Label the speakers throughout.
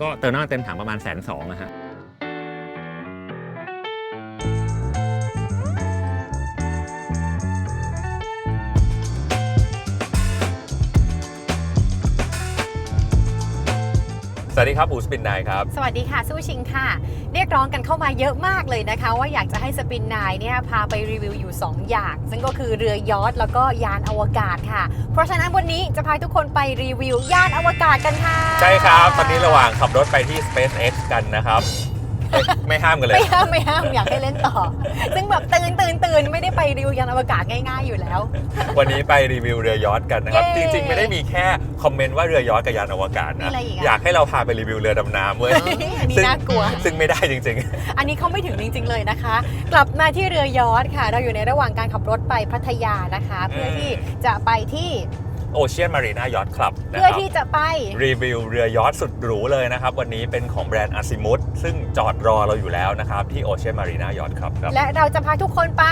Speaker 1: ก็เติมน้ำมันเต็มถังประมาณแสนสองนะฮะ
Speaker 2: วัสดีครับอูสปินนายครับ
Speaker 3: สวัสดีค่ะสู้ชิงค่ะ เรียกร้องกันเข้ามาเยอะมากเลยนะคะ ว่าอยากจะให้สปินนายเนี่ยพาไปรีวิวอยู่ 2 อย่าง ซึ่งก็คือเรือยอทแล้วก็ยานอวกาศค่ะ เพราะฉะนั้นวันนี้จะพาทุกคนไปรีวิวยานอวกาศกันค่ะ
Speaker 2: ใช่ครับตอนนี้ระหว่างขับรถไปที่ SpaceX กันนะครับ เอ๊ะไม่ห้ามกันเลย
Speaker 3: ไม่ห้ามไม่ห้ามอยากให้เล่นต่อ ซึ่งแบบตื่นตื่นตื่นไม่ได้ไปรีวิวยานอวกาศง่ายๆอยู่แล้ว
Speaker 2: วันนี้ไปรีวิวเรือยอทกันนะครับ
Speaker 3: เย้
Speaker 2: จริง ๆ ไม่ได้มีแค่คอมเมนต์ว่าเรือยอทกับยานอวกาศ
Speaker 3: มี
Speaker 2: นะ
Speaker 3: อะไรอีกอะ
Speaker 2: อยากให้เราพาไปรีวิวเรือดำน้ำเว้ย
Speaker 3: อันนี้
Speaker 2: ซึ่ง
Speaker 3: น่ากลัว
Speaker 2: ซึ่งไม่ได้จริง
Speaker 3: อันนี้เขาไม่ถึงจริง ๆ เลยนะคะ กลับมาที่เรือยอทค่ะ เราอยู่ในระหว่างการขับรถไปพัทยานะคะ เพื่อที่จะไปที่
Speaker 2: ๆ โอเชียนมารีนายอทคลับนะ
Speaker 3: เพื่อ
Speaker 2: ครับ
Speaker 3: ที่จะไป
Speaker 2: รีวิวเรือยอทสุดหรูเลยนะครับ วันนี้เป็นของแบรนด์อาซิมุตซึ่งจอดรอเราอยู่แล้วนะครับ ที่โอเชียนมารีนายอทครับครับ
Speaker 3: และเราจะพาทุกคนไป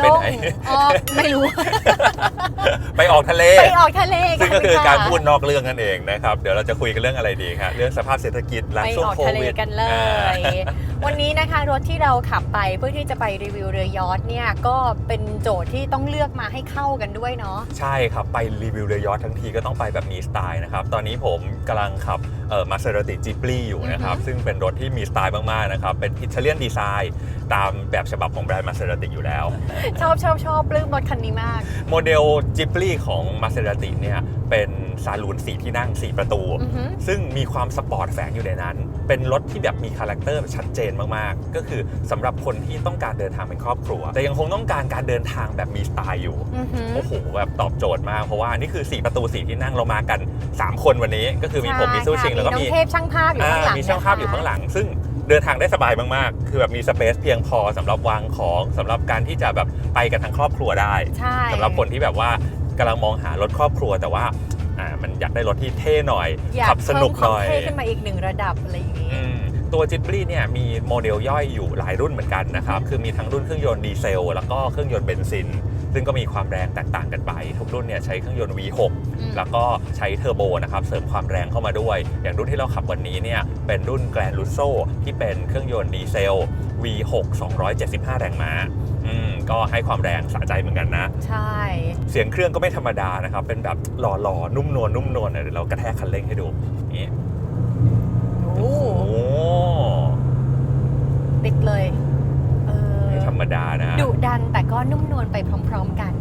Speaker 3: ล
Speaker 2: ไป
Speaker 3: ง
Speaker 2: ไหน
Speaker 3: ออกไม่รู้
Speaker 2: ไปออกทะเล
Speaker 3: ไปออกทะเล
Speaker 2: ซึ่งก็ะคือ
Speaker 3: ณะ
Speaker 2: การพูดนอกเรื่องนั่นเองนะครับ เดี๋ยวเราจะคุยกันเรื่องอะไรดีครับเรื่องสภาพเศรษฐกิจหลัง
Speaker 3: ไป
Speaker 2: ช่วง
Speaker 3: ออก
Speaker 2: โค
Speaker 3: ทะเล
Speaker 2: วิด
Speaker 3: กันเล
Speaker 2: อ่า
Speaker 3: ยวันนี้นะคะรถที่เราขับไปเพื่อที่จะไปรีวิวเรือยอทเนี่ยก็เป็นโจทย์ที่ต้องเลือกมาให้เข้ากันด้วยเนาะ
Speaker 2: ใช่ครับไปรีวิวเรือยอททั้งทีก็ต้องไปแบบมีสไตล์นะครับ ตอนนี้ผมกำลังขับมาเซราติจิปลีอยู่นะครับ
Speaker 3: อือฮึ
Speaker 2: ซึ่งเป็นรถที่มีสไตล์มาก ๆ นะครับ เป็นอิตาเลียนดีไซน์ตามแบบฉบับของแบรนด์มาเซราติอยู่แล้ว
Speaker 3: ชอบชอบชอบปลื้มรถคันนี้มาก
Speaker 2: โมเดลจิปลีของมาเซราติเนี่ยเป็นซาลูนสีที่นั่ง 4 ประตู
Speaker 3: อือหือ
Speaker 2: ซึ่งมีความสปอร์ตแฝงอยู่ในนั้น เป็นรถที่แบบมีคาแรคเตอร์ชัดเจนมาก ๆ ก็คือสำหรับคนที่ต้องการเดินทางเป็นครอบครัว แต่ยังคงต้องการการเดินทางแบบมีสไตล์อยู่
Speaker 3: อือหือ
Speaker 2: โอ้โห แบบตอบโจทย์มาก เพราะว่านี่คือ 4 ประตู 4 ที่นั่งเรามากัน 3 คนวันนี้ ก็คือมีผมมีสู้ชิงแล้วก็
Speaker 3: น้อ
Speaker 2: มี
Speaker 3: งเทพช่างภาพอยู่ข้างหลัง
Speaker 2: มีช่างภาพอยู่ข้างหลัง ซึ่งเดินทางได้สบายมากๆ คือแบบมีสเปซเพียงพอสำหรับวางของสำหรับการที่จะแบบไปกันทั้งครอบครัวได้
Speaker 3: ใช่
Speaker 2: สำหรับคนที่แบบว่ากำลังมองหารถครอบครัวแต่ว่าอ่ามันอยากได้รถที่เท่หน่อย
Speaker 3: อยาก
Speaker 2: ขับสนุก
Speaker 3: เพิ่ม
Speaker 2: หน่อย
Speaker 3: ความเท่ขึ้นมาอีกหนึ่งระดับอะไรอย่างนี้
Speaker 2: อืมตัวจิ b บ y เนี่ยมีโมเดลย่อยอยู่หลายรุ่นเหมือนกันนะครับ คือมีทั้งรุ่นเครื่องยนต์ดีเซล แล้วก็เครื่องยนต์เบนซิน ซึ่งก็มีความแรงแตกต่างกันไป ทุกรุ่นเนี่ยใช้เครื่องยนต์ V6
Speaker 3: อืม
Speaker 2: แล้วก็ใช้เทอร์โบนะครับเสริมความแรงเข้ามาด้วย อย่างรุ่นที่เราขับวันนี้เนี่ยเป็นรุ่นแกรน d ูโซที่เป็นเครื่องยนต์ดีเซล V6 275 แรงม้าอืมก็ให้ความแรงสะใจเหมือนกันนะ
Speaker 3: ใช่
Speaker 2: เสียงเครื่องก็ไม่ธรรมดานะครับ เป็นแบบหล่อๆ นุ่มนวลนุ่มนวลเดี๋ยวเรากระแทกคันเร่งให้ดูนี่
Speaker 3: โอ้
Speaker 2: โอ้
Speaker 3: ติดเลยเออ
Speaker 2: ไม่ธ รรมดานะ
Speaker 3: ดุดันแต่ก็นุ่มนวลไปพร้อมๆกัน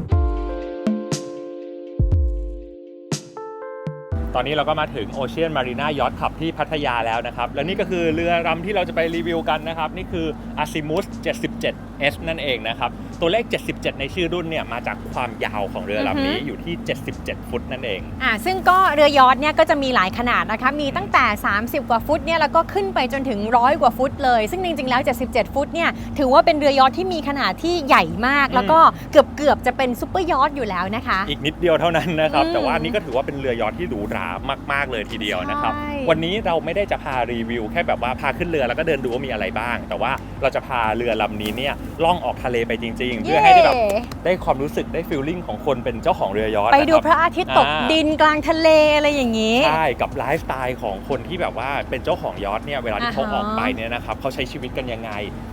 Speaker 2: ตอนนี้เราก็มาถึงโอเชียนมารีนายอทขับที่พัทยาแล้วนะครับ และนี่ก็คือเรือลำที่เราจะไปรีวิวกันนะครับ นี่คือ Azimuth 77S นั่นเองนะครับตัวเลข 77 ในชื่อรุ่นเนี่ยมาจากความยาวของเรือลำนี้
Speaker 3: อือฮึ
Speaker 2: อยู่ที่ 77 ฟุตนั่นเอง
Speaker 3: อ่าซึ่งก็เรือยอทเนี่ยก็จะมีหลายขนาดนะคะมีตั้งแต่ 30 กว่าฟุตเนี่ยแล้วก็ขึ้นไปจนถึงร้อยกว่าฟุตเลย ซึ่งจริงๆแล้ว 77 ฟุตเนี่ยถือว่าเป็นเรือยอทที่มีขนาดที่ใหญ่มาก
Speaker 2: อืม
Speaker 3: แล้วก็เกือบเกือบๆจะเป็นซุปเปอร์ยอทอยู่แล้วนะคะ
Speaker 2: อีกนิดเดียวเท่านั้นนะครับ
Speaker 3: อืม
Speaker 2: แต่ว่าอันนี้ก็ถือว่าเป็นเรือยอทที่หรูหรามากๆเลยทีเดียวนะครับ
Speaker 3: ใช่
Speaker 2: วันนี้เราไม่ได้จะพารีวิว แค่แบบว่าพาขึ้นเรือแล้วก็เดินดูว่ามีอะไรบ้าง แต่ว่าเราจะพาเรือลำนี้เนี่ยล่องออกทะเลไปจริงๆ เพื่อให้ได้แบบ
Speaker 3: เย้
Speaker 2: ได้ความรู้สึกได้ฟีลลิ่งของคนเป็นเจ้าของเรือยอท
Speaker 3: ไปดู
Speaker 2: นค
Speaker 3: พระอาทิตย์ตก
Speaker 2: อ่า
Speaker 3: ดินกลางทะเลอะไรอย่างนี้
Speaker 2: ใช่กับไลฟ์สไตล์ของคนที่แบบว่าเป็นเจ้าของยอทเนี่ยเวลาที่เขา
Speaker 3: อ่าฮะ
Speaker 2: ออกไปเนี่ยนะครับเขาใช้ชีวิตกันยังไง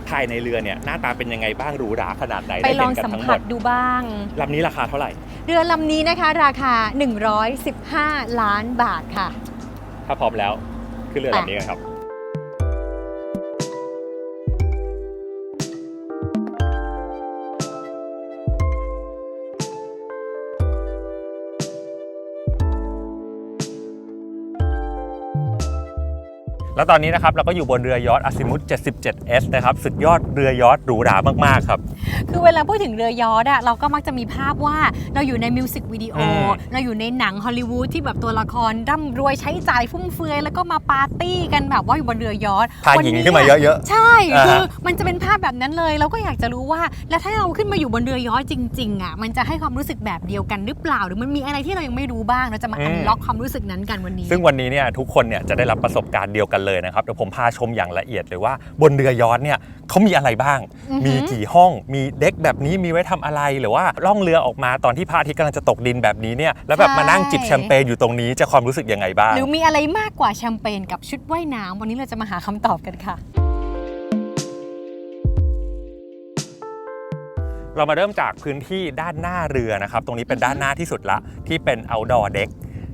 Speaker 2: ภายในเรือเนี่ยหน้าตาเป็นยังไงบ้างหรูหราขนาดไหน
Speaker 3: ไป
Speaker 2: ได้
Speaker 3: ล
Speaker 2: เห็
Speaker 3: อง
Speaker 2: นกัน
Speaker 3: สัม
Speaker 2: ทั้งหม
Speaker 3: ผัส
Speaker 2: ด
Speaker 3: ดูบ้าง
Speaker 2: ลำนี้ราคาเท่าไหร่
Speaker 3: เรือลำนี้นะคะราคา 115 ล้านบาทค่ะ
Speaker 2: ถ้าพร้อมแล้วขึ้นเรือลำนี้กันครับ แล้วตอนนี้นะครับเราก็อยู่บนเรือยอทอาซิมุต 77S นะครับสุดยอดเรือยอทหรูหรามากๆครับ
Speaker 3: คือเวลาพูดถึงเรือยอทอะเราก็มักจะมีภาพว่าเราอยู่ในมิวสิกวิดีโอ
Speaker 2: อืม
Speaker 3: เราอยู่ในหนังฮอลลีวูดที่แบบตัวละครร่ำรวยใช้จ่ายฟุ่มเฟือยแล้วก็มาปาร์ตี้กันแบบว่าอยู่บนเรือยอท
Speaker 2: พาหญิงขึ้นมาเยอะ
Speaker 3: ใช่
Speaker 2: อ่าฮะ
Speaker 3: คือมันจะเป็นภาพแบบนั้นเลย เราก็อยากจะรู้ว่า แล้วถ้าเราขึ้นมาอยู่บนเรือยอทจริงๆอะมันจะให้ความรู้สึกแบบเดียวกันหรือเปล่า หรือมันมีอะไรที่เรายังไม่รู้บ้าง เราจะมา
Speaker 2: อืม
Speaker 3: อันล็อกความรู้สึกนั้นกันวันนี้
Speaker 2: ซึ่งวันนี้เนี่ยทุกคนเนี่ยจะได้รับประสบการณ์เดียวกันเลยนะครับเดี๋ยวผมพาชมอย่างละเอียดเลยว่าบนเรือยอทเนี่ยเขามีอะไรบ้าง
Speaker 3: อือหือ
Speaker 2: มีกี่ห้องมีเด็กแบบนี้มีไว้ทำอะไรหรือว่าล่องเรือออกมาตอนที่พระอาทิตย์กำลังจะตกดินแบบนี้เนี่ยแล้วแบบมานั่งจิบแชมเปญอยู่ตรงนี้จะความรู้สึกยังไงบ้าง
Speaker 3: หรือมีอะไรมากกว่าแชมเปญกับชุดว่ายน้ำวันนี้เราจะมาหาคำตอบกันค่ะ
Speaker 2: เรามาเริ่มจากพื้นที่ด้านหน้าเรือนะครับ ตรงนี้เป็นด้านหน้าที่สุดละที่เป็น outdoor deck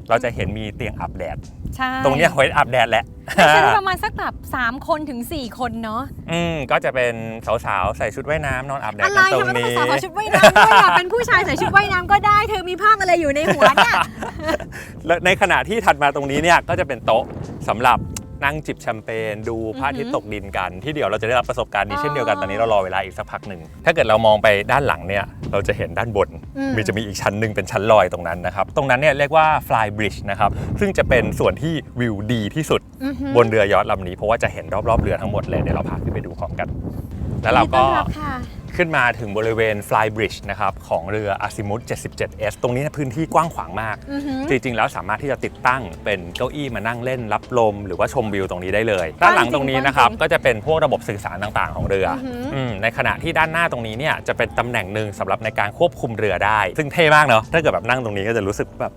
Speaker 2: เราจะเห็นมีเตียงอาบแดด
Speaker 3: ใช่
Speaker 2: ตรงเนี้ยไว้อาบแดดแหละ
Speaker 3: ไม่ใช่ประมาณสักแบบ3คนถึง 4 คนเนาะ
Speaker 2: อืมก็จะเป็นสาวๆใส่ชุดว่ายน้ำนอนอาบแดด
Speaker 3: อะไร
Speaker 2: กันตร
Speaker 3: ทำ
Speaker 2: ง
Speaker 3: ไมต้อง
Speaker 2: นี้
Speaker 3: เป็นสาวขอชุดว่ายน้ำด้วยอะเป็นผู้ชายใส่ชุดว่ายน้ำก็ได้ เธอมีภาพอะไรอยู่ในหัวเนี่ย
Speaker 2: และในขณะที่ถัดมาตรงนี้เนี่ยก็จะเป็นโต๊ะสำหรับ นั่งจิบแชมเปญดูพระอาทิตย์ตกดินกัน ที่เดี๋ยวเราจะได้รับประสบการณ์นี้
Speaker 3: อ๋อ
Speaker 2: เช่นเดียวกันตอนนี้เรารอเวลาอีกสักพักหนึ่งถ้าเกิดเรามองไปด้านหลังเนี่ยเราจะเห็นด้านบน
Speaker 3: อืม
Speaker 2: มีจะมีอีกชั้นหนึ่งเป็นชั้นลอยตรงนั้นนะครับตรงนั้นเนี่ยเรียกว่า fly bridge นะครับซึ่งจะเป็นส่วนที่วิวดีที่สุด
Speaker 3: อือหือ
Speaker 2: บนเรือยอชต์ลำนี้เพราะว่าจะเห็นรอบๆเรือทั้งหมดเลยเดี๋ยวเราพาขึ้นไปดูพร้อมกัน แล้วเราก็
Speaker 3: ยินดีต้อนบค่ะ
Speaker 2: ขึ้นมาถึงบริเวณ fly bridge นะครับของเรือ Azimuth 77S ตรงนี้พื้นที่กว้างขวางมาก
Speaker 3: อือหือ
Speaker 2: จริง ๆ แล้วสามารถที่จะติดตั้งเป็นเก้าอี้มานั่งเล่นรับลม หรือว่าชมวิวตรงนี้ได้เลย ด้านหลังตรงนี้นะครับ
Speaker 3: จริงๆ
Speaker 2: ก็จะเป็นพวกระบบสื่อสารต่างๆ ของเรือ
Speaker 3: อหืออื
Speaker 2: มในขณะที่ด้านหน้าตรงนี้เนี่ยจะเป็นตำแหน่งหนึ่งสำหรับในการควบคุมเรือได้ ซึ่งเท่มากเนาะถ้าเกิดแบบนั่งตรงนี้ก็จะรู้สึกแบบ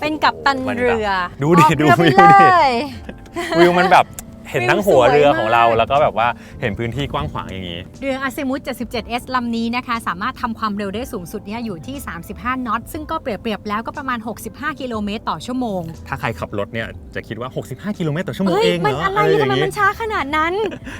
Speaker 3: เป็นกัปตัน
Speaker 2: มันแบบ
Speaker 3: เรือ
Speaker 2: ดูดิ
Speaker 3: ออก
Speaker 2: ดู
Speaker 3: เรือไป
Speaker 2: วิวดิ
Speaker 3: เลย
Speaker 2: วิวมันแบบ เห็นทั้งหัวเรือของเรา
Speaker 3: วิวสวยมาก
Speaker 2: แล้วก็แบบว่าเห็นพื้นที่กว้างขวางอย่างนี้
Speaker 3: เรืออาซิมุต 77S ลำนี้นะคะ สามารถทำความเร็วได้สูงสุดเนี่ยอยู่ที่ 35น็อต ซึ่งก็เปรียบๆแล้วก็ประมาณ 65 กิโลเมตรต่อชั่วโมง
Speaker 2: ถ้าใครขับรถเนี่ยจะคิดว่า 65 กิโลเมตรต่อชั่วโมง
Speaker 3: เฮ้ย
Speaker 2: เองเหร
Speaker 3: มัน
Speaker 2: อ
Speaker 3: อะไร
Speaker 2: อ
Speaker 3: ทำ
Speaker 2: ย่าง
Speaker 3: ไม
Speaker 2: งี้
Speaker 3: มันช้าขนาดนั้น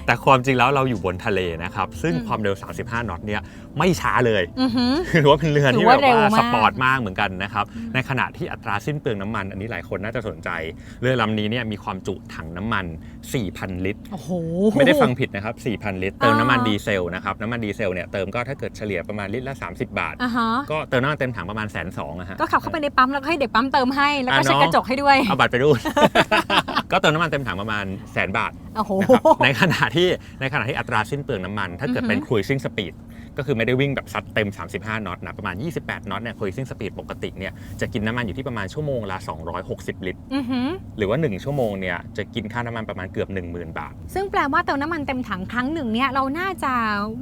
Speaker 2: แต่ความจริงแล้วเราอยู่บนทะเลนะครับ ซึ่ง
Speaker 3: อืม
Speaker 2: ความเร็ว 35น็อตเนี่ยไม่ช้าเลย
Speaker 3: อือหือ
Speaker 2: ถือว่าเป็นเรือ
Speaker 3: ถื
Speaker 2: ที่
Speaker 3: อ
Speaker 2: แบ
Speaker 3: ว่า
Speaker 2: บ
Speaker 3: เร็ว
Speaker 2: ว่ามา
Speaker 3: ก
Speaker 2: สปอร์ตมากเหมือนกันนะครับ ในขณะที่อัตราสิ้นเปลืองน้ำมัน อันนี้หลายคนน่าจะสนใจ เรือลำนี้เนี่ยมีความจุถังน้ำมัน 4,000 ลิตร
Speaker 3: โอ้โห
Speaker 2: ไม่ได้ฟังผิดนะครับ 4,000 ลิตร เติมน้ำมัน
Speaker 3: อ่า
Speaker 2: ดีเซลนะครับ น้ำมันดีเซลเนี่ยเติมก็ถ้าเกิดเฉลี่ยประมาณลิตรละ 30 บาท
Speaker 3: อะฮะ
Speaker 2: ก็เติมน้ำมันเต็มถังประมาณแสนสองอะฮะ
Speaker 3: ก็ขับเข้าไปในปั๊มแล้วก็ให้เด็กปั๊มเติมให้ แล้วก็
Speaker 2: อะ
Speaker 3: เช็ด
Speaker 2: เนาะ
Speaker 3: กระจกให้ด้วย
Speaker 2: เอาบัตรไปรูด ก็เติมน้ำมันเต็มถังประมาณแสนบาท
Speaker 3: โอ้โห
Speaker 2: นะครับในขณะที่ในขณะที่อัตราสิ้นเปลืองน้ำมัน ถ้าเกิดเป็น
Speaker 3: อือฮึ
Speaker 2: cruising speed ก็คือไม่ได้วิ่งแบบซัดเต็ม 35น็อตนะประมาณ 28น็อตเนี่ย cruising speed ปกติเนี่ยจะกินน้ำมันอยู่ที่ประมาณชั่วโมงละ 260 ลิตร
Speaker 3: อือหือ
Speaker 2: หรือว่า 1 ชั่วโมงเนี่ยจะกินค่าน้ำมันประมาณเกือบ 10,000 บาท
Speaker 3: ซึ่งแปลว่าเติมน้ำมันเต็มถังครั้งหนึ่งเนี่ยเราน่าจะ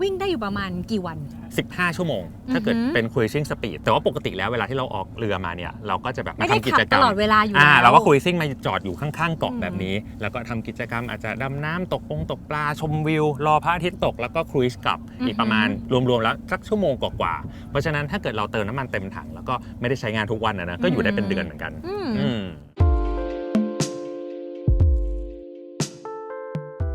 Speaker 3: วิ่งได้อยู่ประมาณกี่วัน
Speaker 2: 15 ชั่วโมง ถ้าเกิด
Speaker 3: อือฮึ
Speaker 2: เป็น cruising speed แต่ว่าปกติแล้วเวลาที่เราออกเรือมาเนี่ยเราก็จะแบบมา
Speaker 3: ไม่ได้
Speaker 2: ทำกิ
Speaker 3: ขับ
Speaker 2: จก
Speaker 3: ต
Speaker 2: รรม
Speaker 3: ลอดเวลาอยู่
Speaker 2: อ่า
Speaker 3: แล้ว
Speaker 2: เราก็คุยซิ่งมาจอดอยู่ข้างๆเกาะ
Speaker 3: อืม
Speaker 2: แบบนี้ แล้วก็ทำกิจกรรมอาจจะดำน้ำตกปงตกปลาชมวิว รอพระอาทิตย์ตกแล้วก็ครูซกลับอีกประมาณรวมๆแล้วสักชั่วโมงกว่าๆเพราะฉะนั้นถ้าเกิดเราเติมน้ำมันเต็มถังแล้วก็ไม่ได้ใช้งานทุกวันนะนะก็อยู่ได้เป็นเดือนเหมือนกัน
Speaker 3: อืม
Speaker 2: อืม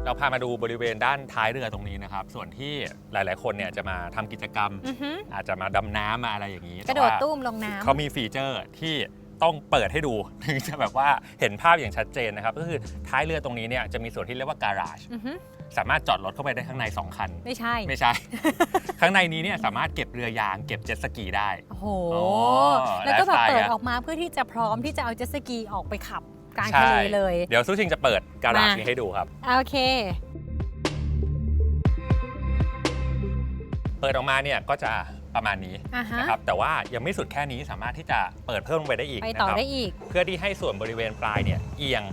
Speaker 2: เราพามาดูบริเวณด้านท้ายเรือตรงนี้นะครับ ส่วนที่หลายๆ คนเนี่ยจะมาทำกิจกรรม
Speaker 3: อือหือ
Speaker 2: อาจจะมาดำน้ำมาอะไรอย่างนี้
Speaker 3: กระโดด
Speaker 2: แต่ว่า
Speaker 3: ตุ้มลงน้ำ
Speaker 2: เขามีฟีเจอร์ที่ต้องเปิดให้ดู ถึงจะแบบว่าเห็นภาพอย่างชัดเจนนะครับ ก็คือท้ายเรือตรงนี้เนี่ยจะมีส่วนที่เรียกว่าการาจ
Speaker 3: อือหือ
Speaker 2: สามารถจอดรถเข้าไปได้ข้างใน 2 คัน
Speaker 3: ไม่ใช่
Speaker 2: ไม่ใช่ ข้างในนี้เนี่ยสามารถเก็บเรือยาง เก็บเจ็ตสกีได้
Speaker 3: โอ้โห
Speaker 2: โอ้
Speaker 3: แล้วก็แบบ
Speaker 2: ไลฟ์สไตล์
Speaker 3: เปิด
Speaker 2: อะ
Speaker 3: ออกมาเพื่อที่จะพร้อมที่จะเอาเจ็ตสกีออกไปขับกลาง
Speaker 2: ใช่
Speaker 3: ทะเลเลย
Speaker 2: เดี๋ยวซูชิงจะเปิดการาจ
Speaker 3: มา
Speaker 2: นี้ให้ดูครับ
Speaker 3: โอเค
Speaker 2: เปิดออกมาเนี่ยก็จะประมาณนี้
Speaker 3: อ่าฮะ
Speaker 2: นะครับแต่ว่ายังไม่สุดแค่นี้สามารถที่จะเปิดเพิ่มลงไปได้อีก
Speaker 3: ไป
Speaker 2: นะ
Speaker 3: ต่อ
Speaker 2: ครับ
Speaker 3: ได้อีก
Speaker 2: เพื่อที่ให้ส่วนบริเวณปลายเนี่ยเอียง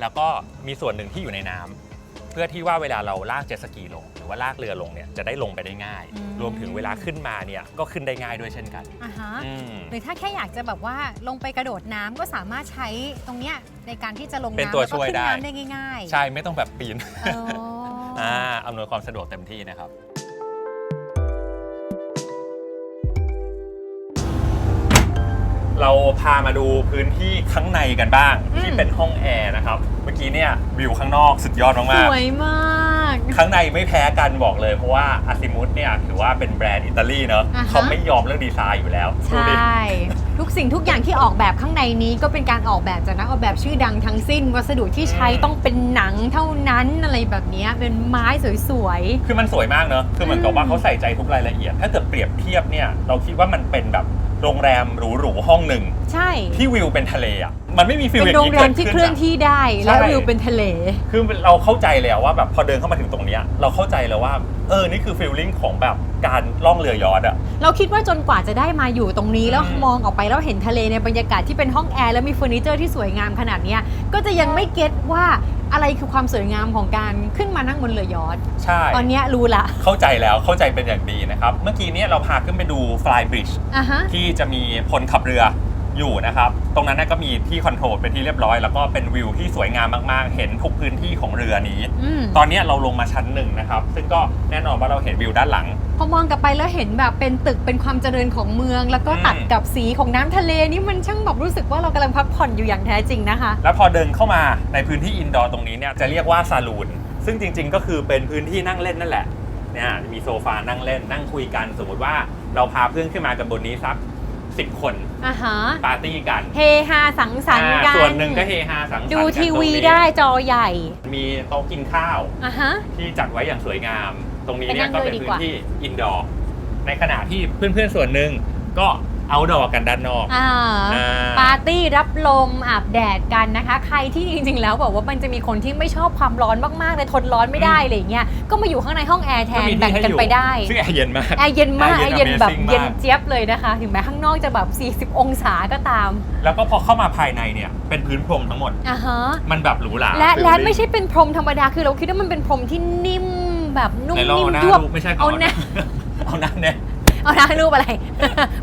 Speaker 2: แล้วก็มีส่วนหนึ่งที่อยู่ในน้ำ เพื่อที่ว่าเวลาเราลากเจ็ตสกีลง หรือว่าลากเรือลงเนี่ยจะได้ลงไปได้ง่าย
Speaker 3: อืม
Speaker 2: รวมถึงเวลาขึ้นมาเนี่ยก็ขึ้นได้ง่ายด้วยเช่นกัน
Speaker 3: อ่าฮะ
Speaker 2: อืม
Speaker 3: หรือถ้าแค่อยากจะแบบว่าลงไปกระโดดน้ำก็สามารถใช้ตรงเนี้ยในการที่จะลง
Speaker 2: เป็น
Speaker 3: น้ำ
Speaker 2: ตัว
Speaker 3: แล้วก็
Speaker 2: ช่วย
Speaker 3: ขึ้น
Speaker 2: ได้
Speaker 3: น้ำได้ง่าย
Speaker 2: ใช่ไม่ต้องแบบปีน
Speaker 3: ๆอ๋ออ
Speaker 2: อ่าอำนวยความสะดวกเต็มที่นะครับ เราพามาดูพื้นที่ข้างในกันบ้าง
Speaker 3: อืม
Speaker 2: ที่เป็นห้องแอร์นะครับ เมื่อกี้เนี่ยวิวข้างนอกสุดยอด
Speaker 3: ส
Speaker 2: มาก
Speaker 3: วยมาก
Speaker 2: ๆ ข้างในไม่แพ้กันบอกเลย เพราะว่าอาซิมุสเนี่ยถือว่าเป็นแบรนด์อิตาลีเนอะ
Speaker 3: อ่าฮะ
Speaker 2: เขาไม่ยอมเรื่องดีไซน์อยู่แล้ว
Speaker 3: ใช
Speaker 2: ดูดิ่
Speaker 3: ทุกสิ่งทุกอย่างที่ออกแบบข้างในนี้ก็เป็นการออกแบบจากนักออกแบบชื่อดังทั้งสิ้น วัสดุที่ใช้ต้องเป็นหนังเท่านั้นอะไรแบบเนี้ยเป็นไม้สวย
Speaker 2: คือมันสวยมากเนอะคือเหมือนกับว่า
Speaker 3: อืม
Speaker 2: เขาใส่ใจทุกรายละเอียด ถ้าเกิดเปรียบเทียบเนี่ย เราคิดว่ามันเป็นแบบ โรงแรมหรูๆห้องหนึ่ง
Speaker 3: ๆใช่
Speaker 2: ที่วิวเป็นทะเลอะ มันไม่มีฟิล
Speaker 3: เป็น
Speaker 2: อย่าง
Speaker 3: โรง
Speaker 2: นี้
Speaker 3: แร
Speaker 2: เกิ
Speaker 3: ม
Speaker 2: ด
Speaker 3: ที่
Speaker 2: ขึ้น
Speaker 3: เคลื่อน
Speaker 2: อะ
Speaker 3: ที่ได้และ
Speaker 2: ใช่
Speaker 3: วิวเป็นทะเล
Speaker 2: คือเราเข้าใจเลยอะว่าแบบพอเดินเข้ามาถึงตรงเนี้ยเราเข้าใจแล้วว่า เออนี่คือฟีลลิ่งของแบบการล่องเรือยอชต์อะ
Speaker 3: เราคิดว่าจนกว่าจะได้มาอยู่ตรงนี้ แล้ว
Speaker 2: อืม
Speaker 3: มองออกไปแล้วเห็นทะเลในบรรยากาศที่เป็นห้องแอร์แล้วมีเฟอร์นิเจอร์ที่สวยงามขนาดเนี้ยก็จะยังไม่เก็ตว่าอะไรคือความสวยงามของการขึ้นมานั่งบนเรือยอชต์
Speaker 2: ใช่
Speaker 3: ตอนเนี้ยรู้ละ
Speaker 2: เข้าใจแล้วเข้าใจเป็นอย่างดีนะครับ เมื่อกี้เนี้เราพาขึ้นไปดู Fly Bridge
Speaker 3: อะฮะ
Speaker 2: ที่จะมีพลขับเรือ อยู่นะครับ ตรงนั้นน่ะก็มีที่คอนโทรลเป็นที่เรียบร้อย แล้วก็เป็นวิวที่สวยงามมากๆ เห็นทุกพื้นที่ของเรือนี้
Speaker 3: อืม
Speaker 2: ตอนเนี้ยเราลงมาชั้นหนึ่งนะครับ ซึ่งก็แน่นอนว่าเราเห็นวิวด้านหลัง
Speaker 3: พอมองกลับไปแล้วเห็นแบบเป็นตึกเป็นความเจริญของเมือง แล้วก็ตัด
Speaker 2: อืม
Speaker 3: กับสีของน้ำทะเลนี่มันช่างแบบรู้สึกว่าเรากำลังพักผ่อนอยู่อย่างแท้จริงนะคะ
Speaker 2: แล้วพอเดินเข้ามาในพื้นที่อินดอร์ตรงนี้เนี่ยจะเรียกว่าซาลูน ซึ่งจริง ๆ ก็คือเป็นพื้นที่นั่งเล่นนั่นแหละเนี่ยมีโซฟานั่งเล่นนั่งคุยกันสมมุติว่าเราพาเพื่อนขึ้นมากันบนนี้สัก สิบคน
Speaker 3: อ่าฮะ
Speaker 2: ปาร์ตี้กัน
Speaker 3: เฮฮาสังสรรค์
Speaker 2: อ่า
Speaker 3: กัน
Speaker 2: ส่วนหนึ่งก็เฮฮาสังสรรค์
Speaker 3: ดู
Speaker 2: กัน
Speaker 3: ทีวี
Speaker 2: ตรงนี้
Speaker 3: ได้จอใหญ่
Speaker 2: มีโต๊ะกินข้าว
Speaker 3: อะฮะ
Speaker 2: ที่จัดไว้อย่างสวยงาม ตรงนี้เนี่ย
Speaker 3: ไปนั่
Speaker 2: ก็
Speaker 3: งเลย
Speaker 2: เป็น
Speaker 3: ดี
Speaker 2: พื้
Speaker 3: กว่า
Speaker 2: นที่อินดอร์ในขณะที่เพื่อนๆส่วนหนึ่งก็ เอาดอร์กันด้านนอก
Speaker 3: อ่า
Speaker 2: อ่า
Speaker 3: ปาร์ตี้รับลมอาบแดดกันนะคะ ใครที่จริงๆแล้วบอกว่ามันจะมีคนที่ไม่ชอบความร้อนมากๆเลยทนร้อนไม่ได้อะไรอย่างเงี้ยก็มาอยู่ข้างในห้องแอร์แท
Speaker 2: ก็
Speaker 3: น
Speaker 2: มี
Speaker 3: แบ่
Speaker 2: ที่
Speaker 3: ง
Speaker 2: ให้
Speaker 3: กัน
Speaker 2: อยู่
Speaker 3: ไปได้
Speaker 2: ซึ่งแอร์เย็นมาก
Speaker 3: แอร์เย็นมาก
Speaker 2: แอ
Speaker 3: แอ
Speaker 2: ร์
Speaker 3: ร์
Speaker 2: เย็
Speaker 3: เย็
Speaker 2: น
Speaker 3: นแบบ
Speaker 2: amazing
Speaker 3: เย็น
Speaker 2: มาก
Speaker 3: เจี๊ยบเลยนะคะ ถึงแม้ข้างนอกจะแบบ 40 องศาก็ตาม
Speaker 2: แล้วก็พอเข้ามาภายในเนี่ย เป็นพื้นพรมทั้งหมด
Speaker 3: อะฮะ
Speaker 2: มันแบบหรูหรา
Speaker 3: และ
Speaker 2: feeling
Speaker 3: และไม่ใช่เป็นพรมธรรมดาคือเราคิดว่ามันเป็นพรมที่นิ่มแบบนุ่ม
Speaker 2: ไหนลอง
Speaker 3: นิ่ม
Speaker 2: เอาหน้า
Speaker 3: ยวบ
Speaker 2: รูปไม่ใช่
Speaker 3: เอา
Speaker 2: ก่อน
Speaker 3: หน้า
Speaker 2: เอาหน้าเนี่ย
Speaker 3: เอาหน้ารูปอะไร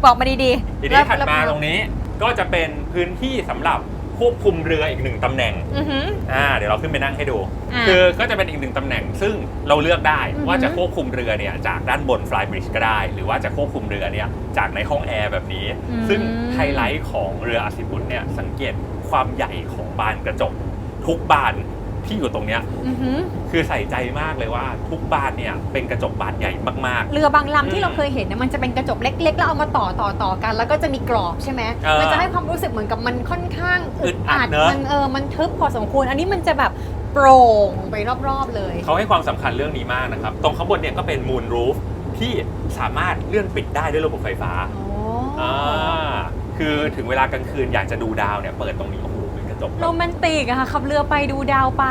Speaker 3: บอกมาดีๆ
Speaker 2: ทีนี้ถัด
Speaker 3: แล้ว
Speaker 2: มาตรงนี้ก็จะเป็นพื้นที่สำหรับควบคุมเรืออีกหนึ่งตำแหน่ง
Speaker 3: อือหือ
Speaker 2: อ่าเดี๋ยวเราขึ้นไปนั่งให้ดู
Speaker 3: อ่า
Speaker 2: คือก็จะเป็นอีกหนึ่งตำแหน่ง ซึ่งเราเลือกได้
Speaker 3: อือฮึ
Speaker 2: ว่าจะควบคุมเรือเนี่ยจากด้านบนฟลายบริดจ์ก็ได้ หรือว่าจะควบคุมเรือเนี่ยจากในห้องแอร์แบบนี้ ซึ่งไฮไลท์ของเรืออาซิบุตเนี่ยสังเกตความใหญ่ของบานกระจก ทุกบาน ที่อยู่ตรงเนี้ย
Speaker 3: อือหือ
Speaker 2: คือใส่ใจมากเลยว่าทุกบานเนี่ยเป็นกระจกบานใหญ่มาก
Speaker 3: เรือบางลำ
Speaker 2: อื
Speaker 3: ที่
Speaker 2: ม
Speaker 3: เราเคยเห็นเนี่ยมันจะเป็นกระจกเล็ก ๆ แล้วเอามาต่อต่อต่อกัน แล้วก็จะมีกรอบใช่ไหม
Speaker 2: เออ
Speaker 3: มันจะให้ความรู้สึกเหมือนกับมันค่อนข้าง
Speaker 2: อึดอัดเนอะ
Speaker 3: มันเออมันทึบพอสมควร อันนี้มันจะแบบโปร่งไปรอบๆเลย
Speaker 2: ๆ เขาให้ความสำคัญเรื่องนี้มากนะครับ ตรงข้างบนเนี่ยก็เป็นมูนรูฟที่สามารถเลื่อนปิดได้ด้วยระบบไฟฟ้า
Speaker 3: อ๋อ
Speaker 2: อ่าคือถึงเวลากลางคืนอยากจะดูดาวเนี่ยเปิดตรงนี้ จกแบบ
Speaker 3: โรแมนติกอะค่ะขับเรือไปดูดาวไป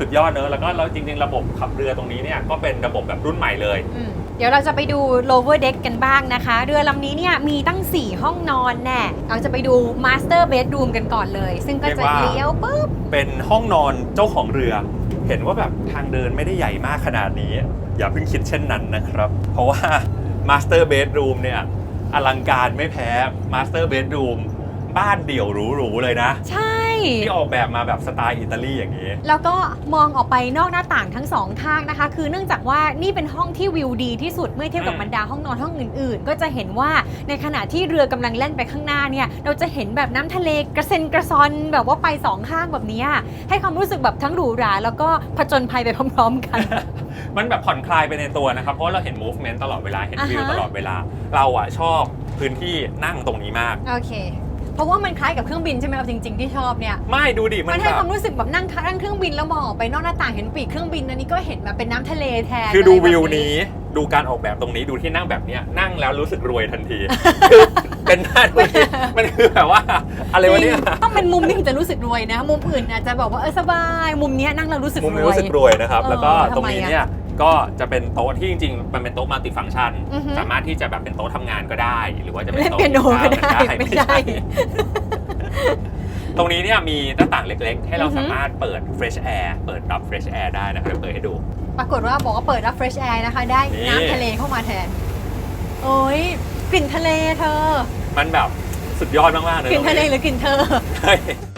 Speaker 2: สุดยอดเนอะแล้วก็แล้วจริง ๆ ระบบขับเรือตรงนี้เนี่ยก็เป็นระบบแบบรุ่นใหม่เลย
Speaker 3: อืมเดี๋ยวเราจะไปดู lower deck กันบ้างนะคะ เรือลำนี้เนี่ยมีตั้ง 4 ห้องนอนแน่เราจะไปดู master bedroom กันก่อนเลย ซึ่งก็จะ
Speaker 2: เรียกว่า
Speaker 3: เลี้ยวปุ๊บ
Speaker 2: เป็นห้องนอนเจ้าของเรือ เห็นว่าแบบทางเดินไม่ได้ใหญ่มากขนาดนี้ อย่าเพิ่งคิดเช่นนั้นนะครับ เพราะว่า master bedroom เนี่ยอลังการไม่แพ้ master bedroom บ้านเดี่ยวหรูๆเลยนะ
Speaker 3: ใช่
Speaker 2: ที่ออกแบบมาแบบสไตล์อิตาลีอย่างนี้
Speaker 3: แล้วก็มองออกไปนอกหน้าต่างทั้งสองข้างนะคะ คือเนื่องจากว่านี่เป็นห้องที่วิวดีที่สุดเมื่อเทียบกับ
Speaker 2: อืม
Speaker 3: บรรดาห้องนอนห้องอื่นๆ ก็จะเห็นว่าในขณะที่เรือกำลังแล่นไปข้างหน้าเนี่ย เราจะเห็นแบบน้ำทะเลกระเซ็นกระซอนแบบว่าไปสองข้างแบบเนี้ยให้ความรู้สึกแบบทั้งหรูหราแล้วก็ผจญภัยไปพร้อมๆกัน
Speaker 2: มันแบบผ่อนคลายไปในตัวนะครับ เพราะว่าเราเห็น movement ตลอดเวลา เห็นวิว
Speaker 3: อ่าฮะ
Speaker 2: ตลอดเวลา เราอะชอบพื้นที่นั่งตรงนี้มาก
Speaker 3: โอเค เพราะว่ามันคล้ายกับเครื่องบินใช่ไหมเอาจริง ๆ ที่ชอบเนี่ย
Speaker 2: ไม่ดูดิมั
Speaker 3: มัน
Speaker 2: น
Speaker 3: ให้
Speaker 2: แบ
Speaker 3: ค
Speaker 2: บ
Speaker 3: วามรู้สึกแบบนั่งนั่งเครื่องบินแล้วมองออกไปนอกหน้าต่างเห็นปีกเครื่องบินอันนี้ก็เห็นแบบเป็นน้ำทะเลแทน
Speaker 2: คือดูะ
Speaker 3: ไรแบบ
Speaker 2: วิวนี้ ดูการออกแบบตรงนี้ดูที่นั่งแบบเนี้ยนั่งแล้วรู้สึกรวยทันที คือเป็นหน้าดูดิมันคือแบบว่า อะไรวะเนี่ย
Speaker 3: จริงต้องเป็นมุมนี้ถึงจะรู้สึกรวยนะ มุมอื่นอาจจะแบบว่าเออสบาย มุมเนี้ยนั่งแล้วรู้สึก
Speaker 2: มุม
Speaker 3: ร
Speaker 2: นี้
Speaker 3: วย
Speaker 2: รู้สึกรวยนะครับ
Speaker 3: เออ
Speaker 2: แล้วก็
Speaker 3: ทำไม
Speaker 2: ตรงนี้
Speaker 3: อะ
Speaker 2: เนี่ย ก็จะเป็นโต๊ะที่จริงๆ มันเป็นโต๊ะมัลติฟัง c t ชัน
Speaker 3: อือฮึ
Speaker 2: สามารถที่จะแบบเป็นโต๊ะทำงานก็ได้ หรือว่าจะเป็น
Speaker 3: เล่น
Speaker 2: โต๊ะ
Speaker 3: เปียโน
Speaker 2: กิ
Speaker 3: ก็
Speaker 2: ข้าว
Speaker 3: ได้ไม่ใช่
Speaker 2: ตรงนี้เนี่ยมีหน้าต่างเล็กๆ ให้เรา
Speaker 3: อือฮึ
Speaker 2: สามารถเปิด fresh air เปิดรับ fresh air ได้นะครับเดี๋ยวเปิดให้ดู
Speaker 3: ปรากฏว่าบอกว่าเปิดรับ fresh air นะคะ ได้
Speaker 2: นี่
Speaker 3: น้ำทะเลเข้ามาแทน โอ้ยกลิ่นทะเลเธอ
Speaker 2: มันแบบสุดยอดมากๆเลย
Speaker 3: กลิ่นทะเลหรือกลิ่นเธอ
Speaker 2: ใช่
Speaker 3: น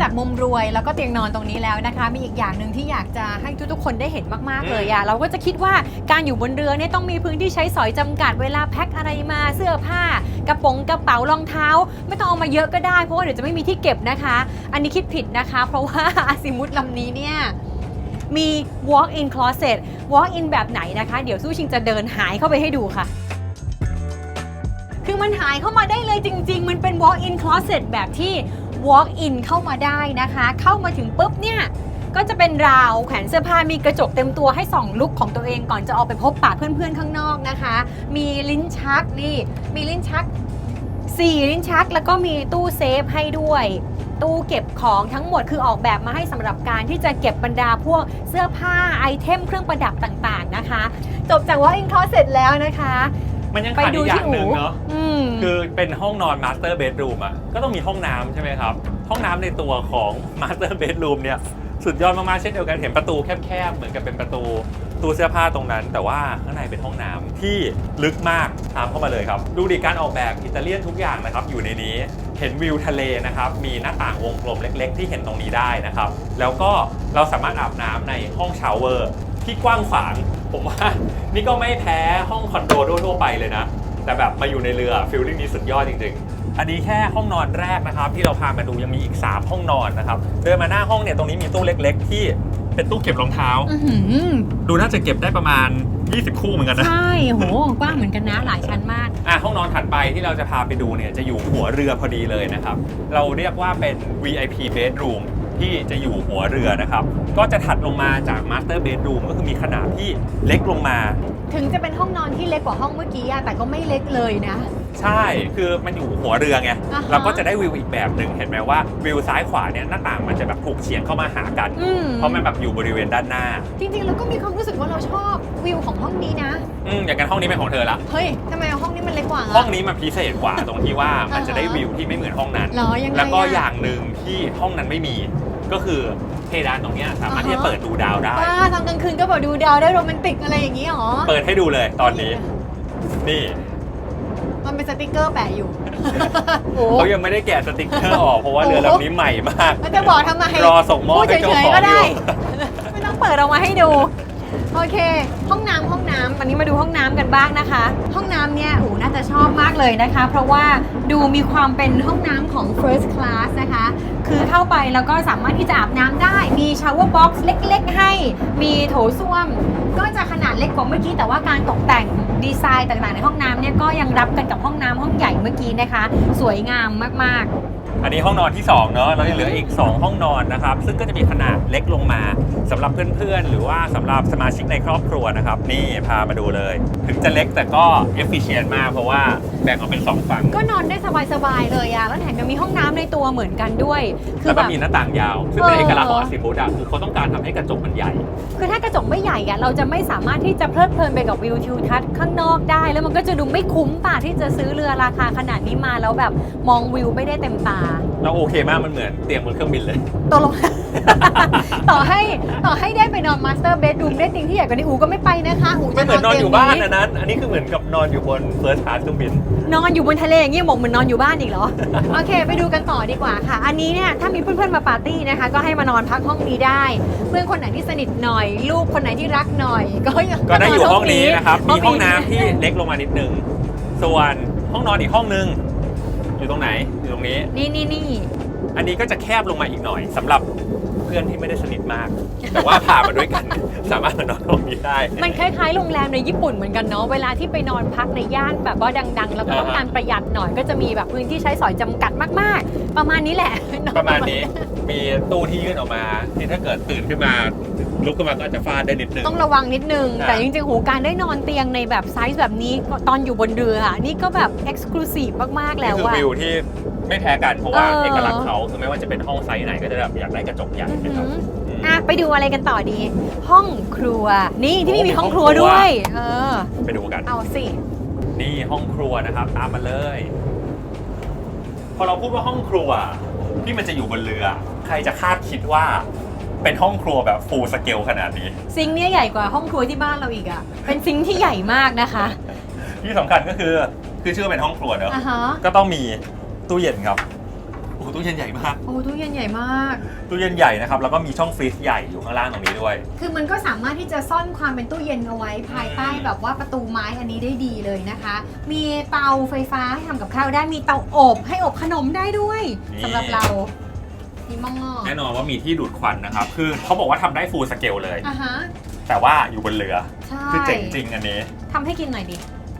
Speaker 3: จากมุมรวยแล้วก็เตียงนอนตรงนี้แล้วนะคะ มีอีกอย่างหนึ่งที่อยากจะให้ทุกๆคนได้เห็นมากๆเลยอะเราก็จะคิดว่าการอยู่บนเรือเนี่ยต้องมีพื้นที่ใช้สอยจำกัดเวลาแพ็คอะไรมาเสื้อผ้ากระโป๋องกระเป๋ารองเท้า ไม่ต้องเอามาเยอะก็ได้เพราะว่าเดี๋ยวจะไม่มีที่เก็บนะคะ อันนี้คิดผิดนะคะ เพราะว่าอาซิมุตลำนี้เนี่ยมี walk in closet walk in แบบไหนนะคะ เดี๋ยวสู้ชิงจะเดินหายเข้าไปให้ดูค่ะ คือมันหายเข้ามาได้เลยจริง ๆ มันเป็น walk in closet แบบที่ walk in เข้ามาได้นะคะ เข้ามาถึงปุ๊บเนี่ยก็จะเป็นราวแขวนเสื้อผ้ามีกระจกเต็มตัวให้ส่องลุกของตัวเองก่อนจะออกไปพบปะเพื่อนๆข้างนอกนะคะ มีลิ้นชักนี่มีลิ้นชัก4ลิ้นชัก แล้วก็มีตู้เซฟให้ด้วย ตู้เก็บของทั้งหมดคือออกแบบมาให้สำหรับการที่จะเก็บบรรดาพวกเสื้อผ้าไอเทมเครื่องประดับต่างๆนะคะ จบจากว่าอินคลอเสร็จแล้วนะคะ
Speaker 2: มันยัง
Speaker 3: ไป
Speaker 2: ขาด
Speaker 3: ดู
Speaker 2: อีกอ
Speaker 3: ที่
Speaker 2: ย่าง
Speaker 3: อู
Speaker 2: หนึ่งเนาะ
Speaker 3: อืม
Speaker 2: คือเป็นห้องนอนมาสเตอร์เบดรูมอะก็ต้องมีห้องน้ำใช่ไหมครับ ห้องน้ำในตัวของมาสเตอร์เบดรูมเนี่ยสุดยอดมากๆเช่นเดียวกันเห็นประตูแคบๆเหมือนกับเป็นประตูตู้เสื้อผ้าตรงนั้น แต่ว่าข้างในเป็นห้องน้ำที่ลึกมากตามเข้ามาเลยครับ ดูดิการออกแบบอิตาเลียนทุกอย่างนะครับ อยู่ในนี้เห็นวิวทะเลนะครับ มีหน้าต่างวงกลมเล็ก ๆ ที่เห็นตรงนี้ได้นะครับ แล้วก็เราสามารถอาบน้ำในห้องชาวเวอร์ที่กว้างขวาง ผมว่านี่ก็ไม่แพ้ห้องคอนโดทั่วๆไปเลยนะ แต่แบบมาอยู่ในเรือฟิลลิ่งนี้สุดยอดจริง ๆ อันนี้แค่ห้องนอนแรกนะครับ ที่เราพามาดูยังมีอีก 3 ห้องนอนนะครับเดินมาหน้าห้องเนี่ยตรงนี้มีตู้เล็ก ๆ ที่เป็นตู้เก็บรองเท้า
Speaker 3: อื้อหือ
Speaker 2: ดูน่าจะเก็บได้ประมาณ 20 คู่เหมือนกันนะ
Speaker 3: ใช่โหกว้างเหมือนกันนะหลายชั้นมาก
Speaker 2: อะห้องนอนถัดไปที่เราจะพาไปดูเนี่ยจะอยู่หัวเรือพอดีเลยนะครับ เราเรียกว่าเป็น VIP bedroom ที่จะอยู่หัวเรือนะครับ ก็จะถัดลงมาจากมาสเตอร์เบดรูมก็คือมีขนาดที่เล็กลงมา
Speaker 3: ถึงจะเป็นห้องนอนที่เล็กกว่าห้องเมื่อกี้อะแต่ก็ไม่เล็กเลยนะ
Speaker 2: ใช่คือมันอยู่หัวเรือไง
Speaker 3: อ่าฮะ
Speaker 2: เราก็จะได้วิวอีกแบบหนึ่งเห็นไหมว่าวิวซ้ายขวาเนี่ยหน้าต่างมันจะแบบถูกเฉียงเข้ามาหากัน
Speaker 3: อืม
Speaker 2: เพราะมันแบบอยู่บริเวณด้านหน้า
Speaker 3: จริงๆเราก็มีความรู้สึกว่าเราชอบวิวของห้องนี้นะ
Speaker 2: อืมอย่างกันห้องนี้เป็นของเธอละ
Speaker 3: เฮ้ยทำไมห้องนี้มันเล็กกว่าะ
Speaker 2: ห้องนี้มันพิเศษกว่าตรงที่ว่ามันจะได้วิวที่ไม่เหมือนห้องนั้น
Speaker 3: เหรอยังไง
Speaker 2: แล้วก็ะอย่างหนึ่งที่ห้องนั้นไม่มี ก็คือเพดานตรงเนี้ยสามารถที่จะ
Speaker 3: อ่าฮะ
Speaker 2: เปิดดูดาวได้
Speaker 3: ป้าตอนกลางคืนก็แบบดูดาวได้โรแมนติกอะไรอย่างนี้หรอ
Speaker 2: เปิดให้ดูเลยตอนนี้ นี่
Speaker 3: มัน เป็นสติกเกอร์แปะอยู่ โอ้
Speaker 2: เขายังไม่ได้แกะสติกเกอร์ออกเพราะว่าเรือลำนี้ใหม่มาก
Speaker 3: แล้วจะบอกทำไม
Speaker 2: รอส่งมอบ
Speaker 3: พูด
Speaker 2: ให้เจ้า
Speaker 3: เฉ
Speaker 2: ข
Speaker 3: ย
Speaker 2: อง
Speaker 3: ๆก็
Speaker 2: อ
Speaker 3: ได้
Speaker 2: ยู่
Speaker 3: ไม่ต้องเปิดออกมาให้ดู โอเค ห้องน้ำห้องน้ำวันนี้มาดูห้องน้ำกันบ้างนะคะ ห้องน้ำเนี่ยอูน่าจะชอบมากเลยนะคะ เพราะว่าดูมีความเป็นห้องน้ำของ first class นะคะ คือเข้าไปแล้วก็สามารถที่จะอาบน้ำได้ มี shower box เล็กๆ ให้ มีโถส้วม ก็จะขนาดเล็กกว่าเมื่อกี้ แต่ว่าการตกแต่งดีไซน์ต่างๆ ในห้องน้ำเนี่ยก็ยังรับกันกับห้องน้ำห้องใหญ่เมื่อกี้นะคะ สวยงามมาก
Speaker 2: อันนี้ห้องนอนที่2เนอะเรายังเหลืออีก 2 ห้องนอนนะครับ ซึ่งก็จะมีขนาดเล็กลงมาสำหรับเพื่อนๆ หรือว่าสำหรับสมาชิกในครอบครัวนะครับ นี่พามาดูเลย ถึงจะเล็กแต่ก็ efficient มากเพราะว่าแบ่งออกเป็น 2 ฝั่ง
Speaker 3: ๆก็นอนได้สบายๆเลยอะแล้วแถมยังมีห้องน้ำในตัวเหมือนกันด้วย คื
Speaker 2: แล้
Speaker 3: อ
Speaker 2: ว
Speaker 3: แบ
Speaker 2: ก็
Speaker 3: บ
Speaker 2: มีหน้าต่างยาว ซึ่งเป็น
Speaker 3: เออ
Speaker 2: เอกลักษณ์ของอาซิมูดอะคือเขาต้องการทำให้กระจกมันใหญ่
Speaker 3: คือถ้ากระจกไม่ใหญ่อะเราจะไม่สามารถที่จะเพลิดเพลินไปกับวิวทิวทัศน์ข้างนอกได้ แล้วมันก็จะดูไม่คุ้มป่ะที่จะซื้อเรือราคาขนาดนี้มาแล้วแบบมองวิวไม่ได้เต็มตา
Speaker 2: เราโอเคมากมันเหมือนเตียงบนเครื่องบินเลย
Speaker 3: ตกลง ต่อให้ต่อให้ได้ไปนอนมาสเตอร์เบดรูมได้ติงที่ใหญ่กว่านี้อูก็ไม่ไปนะคะอู
Speaker 2: ไม่
Speaker 3: จะ
Speaker 2: เหมือนนอนอยู่บ้าน
Speaker 3: เตี
Speaker 2: นะ
Speaker 3: ยง
Speaker 2: นั้น อันนี้คือเหมือนกับนอนอยู่บน first class เครื่องบิน
Speaker 3: นอนอยู่บนทะเลอย่างนี้บอกเหมือนนอนอยู่บ้านอีกเหรอ โอเค ไปดูกันต่อดีกว่าค่ะ อันนี้เนี่ยถ้ามีเพื่อนๆมาปาร์ตี้นะคะ ก็ให้มานอนพักห้องนี้ได้ เพื่อนคนไหนที่สนิทหน่อย ลูกคนไหนที่รักหน่อย ก็
Speaker 2: ก็ได้อยู่ห้องนี้นะครับมีห้อง
Speaker 3: นี้
Speaker 2: น้ำที่เล็กลงมานิดนึงส่วนห้องนอนอีกห้องนึง อยู่ตรงไหนอยู่ตรงนี้
Speaker 3: นี่นี่นี่
Speaker 2: อันนี้ก็จะแคบลงมาอีกหน่อยสำหรับเพื่อนที่ไม่ได้สนิทมาก แต่ว่าพามาด้วยกัน สามารถมานอนห้องนี้ได้
Speaker 3: มันคล้ายๆโรงแรมในญี่ปุ่นเหมือนกันเนาะเวลาที่ไปนอนพักในย่านแบบว่าดัง ๆ แล้วก็ต้อง
Speaker 2: อ่าฮะ
Speaker 3: การประหยัดหน่อยก็จะมีแบบพื้นที่ใช้สอยจำกัดมากๆ ประมาณนี้แหละนอน
Speaker 2: ประมาณนี้มีตู้ที่ยื่นออกมา ที่ถ้าเกิดตื่นขึ้นมา ลุกขึ้นมาก็อาจจะฟาดได้นิดนึง
Speaker 3: ต้องระวังนิดนึง
Speaker 2: อ่า
Speaker 3: แต่จริงๆ หูการได้นอนเตียงในแบบไซส์แบบนี้ตอนอยู่บนเรืออะนี่ก็แบบเอ็กซ์คลูซีฟมาก ๆ แล้ว
Speaker 2: นี่คือ
Speaker 3: อะ
Speaker 2: วิวที่ไม่แพ้กันเพราะว่า
Speaker 3: เออ
Speaker 2: เอกลักษณ์เขาคือไม่ว่าจะเป็นห้องไซส์ไหนก็จะแบบอยากได้กระจกใหญ่
Speaker 3: อือ
Speaker 2: นะ
Speaker 3: หื
Speaker 2: ครับ
Speaker 3: อ
Speaker 2: อืม
Speaker 3: อะไปดูอะไรกันต่อดี ห้องครัว นี่ที่
Speaker 2: โอ้
Speaker 3: นี่มีห้อง
Speaker 2: มี
Speaker 3: ค
Speaker 2: ห้
Speaker 3: รั
Speaker 2: องครัว
Speaker 3: วด้วย เออ
Speaker 2: ไปดูกัน
Speaker 3: เอาสิ
Speaker 2: นี่ห้องครัวนะครับ ตามมาเลย พอเราพูดว่าห้องครัวที่มันจะอยู่บนเรือ ใครจะคาดคิดว่าเป็นห้องครัวแบบฟูลสเกลขนาดนี้
Speaker 3: ซิงค์เนี่ยใหญ่กว่าห้องครัวที่บ้านเราอีกอะเป็นซิงค์ที่ใหญ่มากนะคะ
Speaker 2: ที่สำคัญก็คือคือชื่อเป็นห้องครัวเนอะ
Speaker 3: อะฮะ
Speaker 2: ก็ต้องมีตู้เย็นครับโอ้โห ตู้เย็นใหญ่มาก
Speaker 3: โอ้ตู้เย็นใหญ่มาก
Speaker 2: ตู้เย็นใหญ่นะครับ แล้วก็มีช่องฟรีซใหญ่อยู่ข้างล่างตรงนี้ด้วย
Speaker 3: คือมันก็สามารถที่จะซ่อนความเป็นตู้เย็นเอาไว้ภายใต้แบบว่าประตูไม้อันนี้ได้ดีเลยนะคะ มีเตาไฟฟ้าให้ทำกับข้าวได้ มีเตาอบให้อบขนมได้ด้วย
Speaker 2: นี่
Speaker 3: สำหรับเรา มีหม้อ
Speaker 2: แน่นอนว่ามีที่ดูดควันนะครับ คือเขาบอกว่าทำได้ฟูลสเกลเลย
Speaker 3: อะฮะ
Speaker 2: แต่ว่าอยู่บนเรือ
Speaker 3: ใช่
Speaker 2: คือเจ๋งจริงอันนี้
Speaker 3: ทำให้กินหน่อยดิ